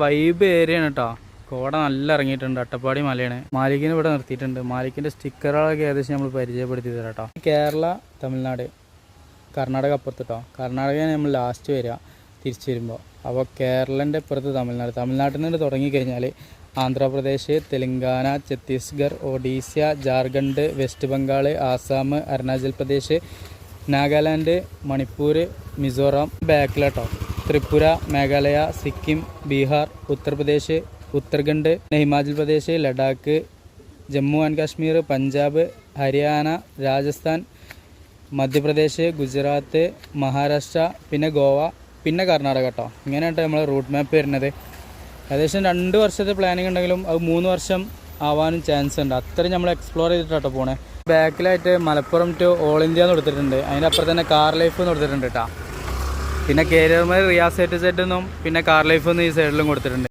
Vibe area ആണ് കേട്ടോ കോട നല്ല ഇറങ്ങിയിട്ടുണ്ട്. അട്ടപ്പാടി മലയാണ്. മാലിക്കിന് ഇവിടെ നിർത്തിയിട്ടുണ്ട്. മാലിക്കിന്റെ സ്റ്റിക്കറുകളൊക്കെ ഏകദേശം നമ്മൾ പരിചയപ്പെടുത്തി തരാം കേട്ടോ കേരള തമിഴ്നാട് കർണാടക അപ്പുറത്ത് കേട്ടോ കർണാടകയാണ് നമ്മൾ ലാസ്റ്റ് വരിക. തിരിച്ചു വരുമ്പോൾ അപ്പോൾ കേരളന്റെ ഇപ്പുറത്ത് തമിഴ്നാട്. തമിഴ്നാട്ടിൽ നിന്ന് തുടങ്ങിക്കഴിഞ്ഞാൽ ആന്ധ്രാപ്രദേശ് തെലങ്കാന ഛത്തീസ്ഗഡ് ഒഡീഷ ജാർഖണ്ഡ് വെസ്റ്റ് ബംഗാൾ ആസാം അരുണാചൽ പ്രദേശ് നാഗാലാൻഡ് മണിപ്പൂർ മിസോറാം ബാക്കിലോട്ടോ ത്രിപുര മേഘാലയ സിക്കിം ബീഹാർ ഉത്തർപ്രദേശ് ഉത്തരാഖണ്ഡ് ഹിമാചൽ പ്രദേശ് ലഡാക്ക് ജമ്മു ആൻഡ് കാശ്മീർ പഞ്ചാബ് ഹരിയാന രാജസ്ഥാൻ മധ്യപ്രദേശ് ഗുജറാത്ത് മഹാരാഷ്ട്ര പിന്നെ ഗോവ പിന്നെ കർണാടക കേട്ടോ ഇങ്ങനെയായിട്ട് നമ്മൾ റൂട്ട് മാപ്പ് വരുന്നത്. ഏകദേശം രണ്ട് വർഷത്തെ പ്ലാനിങ് ഉണ്ടെങ്കിലും അത് മൂന്ന് വർഷം ആവാനും ചാൻസ് ഉണ്ട്. അത്രയും നമ്മൾ എക്സ്പ്ലോർ ചെയ്തിട്ടാട്ടോ പോണേ. ബാക്കിലായിട്ട് മലപ്പുറം ടു ഓൾ ഇന്ത്യ എന്ന് കൊടുത്തിട്ടുണ്ട്. അതിന്റെ അപ്പുറം തന്നെ കാർ ലൈഫ് എന്ന് കൊടുത്തിട്ടുണ്ട് കേട്ടോ പിന്നെ കേരിയർമാർ റിയാസ് സെറ്റ് എന്നും പിന്നെ കാർ ലൈഫ് എന്ന് ഈ സൈഡിലും കൊടുത്തിട്ടുണ്ട്.